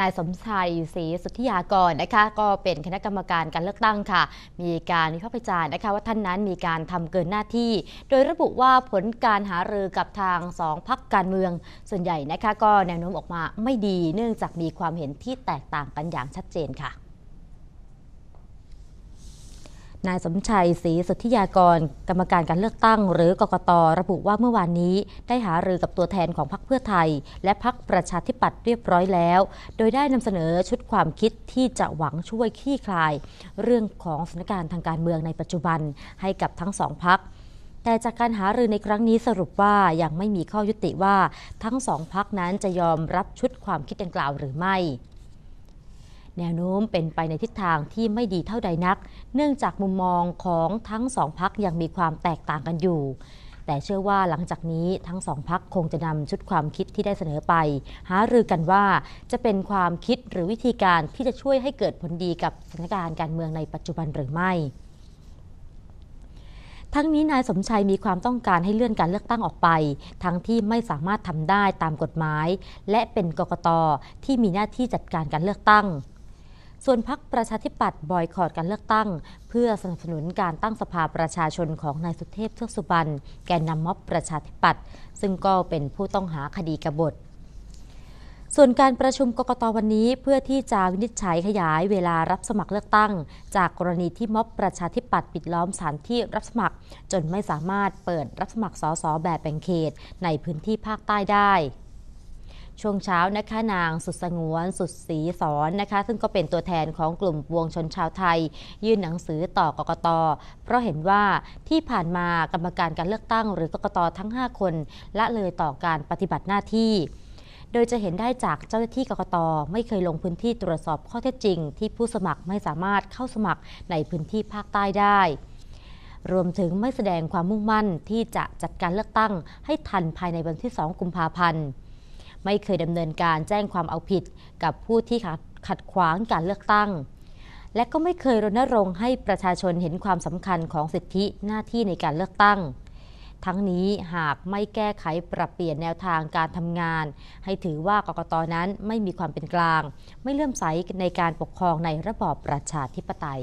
นายสมชัยศรีสุทธิยากรนะคะก็เป็นคณะกรรมการการเลือกตั้งค่ะ มีการวิพากษ์วิจารณ์นะคะว่าท่านนั้นมีการทำเกินหน้าที่ โดยระบุว่าผลการหารือกับทางสองพักการเมือง ส่วนใหญ่นะคะก็แนวโน้มออกมาไม่ดีเนื่องจากมีความเห็นที่แตกต่างกันอย่างชัดเจนค่ะ นายสมชัยศรีสุทธิยากร กรรมการการเลือกตั้ง หรือกกตระบุว่าเมื่อวานนี้ ได้หารือกับตัวแทนของพรรคเพื่อไทย และพรรคประชาธิปัตย์เรียบร้อยแล้ว โดยได้นำเสนอชุดความคิดที่จะหวังช่วยคลี่คลาย เรื่องของสถานการณ์ทางการเมืองในปัจจุบันให้กับทั้งสองพรรคแต่จากการหารือในครั้งนี้สรุปว่ายังไม่มีข้อยุติว่าทั้งสองพักนั้นจะยอมรับชุดความคิดดังกล่าวหรือไม่ แนวโน้มเป็นไปในทิศทางที่ไม่ดีเท่าใดนัก เนื่องจากมุมมองของทั้งสองพักยังมีความแตกต่างกันอยู่ แต่เชื่อว่าหลังจากนี้ทั้งสองพักคงจะนำชุดความคิดที่ได้เสนอไป หารือกันว่าจะเป็นความคิดหรือวิธีการที่จะช่วยให้เกิดผลดีกับสถานการณ์การเมืองในปัจจุบันหรือไม่ทั้งนี้นายสมชัยมีความต้องการให้เลื่อนการเลือกตั้งออกไป ทั้งที่ไม่สามารถทำได้ตามกฎหมาย และเป็นกกตที่มีหน้าที่จัดการการเลือกตั้ง ส่วนพักประชาธิปัตย์บอยคอรดการเลือกตั้ง เพื่อสนับสนุนการตั้งสภาประชาชนของนายสุเทพเทือกสุบรรณแกนนำม็อบประชาธิปัตย์ซึ่งก็เป็นผู้ต้องหาคดีกบฏส่วนการประชุมกกตวันนี้เพื่อที่จะวินิจฉัยขยายเวลารับสมัครเลือกตั้ง จากกรณีที่ม็อบประชาธิปัตย์ปิดล้อมสถานที่รับสมัคร จนไม่สามารถเปิดรับสมัครสสแบบแบ่งเขตในพื้นที่ภาคใต้ได้ ช่วงเช้านะคะนางสุดสงวนสุดศรีสอนนะคะ ซึ่งก็เป็นตัวแทนของกลุ่มปวงชนชาวไทย ยื่นหนังสือต่อกกต เพราะเห็นว่าที่ผ่านมากรรมการการเลือกตั้งหรือกกตทั้ง 5 คน ละเลยต่อการปฏิบัติหน้าที่โดยจะเห็นได้จากเจ้าหน้าที่กกตไม่เคยลงพื้นที่ตรวจสอบข้อเท็จจริง ที่ผู้สมัครไม่สามารถเข้าสมัครในพื้นที่ภาคใต้ได้ รวมถึงไม่แสดงความมุ่งมั่นที่จะจัดการเลือกตั้งให้ทันภายในวันที่ 2 กุมภาพันธ์ ไม่เคยดำเนินการแจ้งความเอาผิด กับผู้ที่ขัดขวางการเลือกตั้ง และก็ไม่เคยรณรงค์ให้ประชาชนเห็นความสำคัญของสิทธิหน้าที่ในการเลือกตั้ง ทั้งนี้หากไม่แก้ไขปรับเปลี่ยนแนวทางการทำงาน ให้ถือว่ากกตนั้นไม่มีความเป็นกลาง ไม่เลื่อมใสในการปกครองในระบอบประชาธิปไตย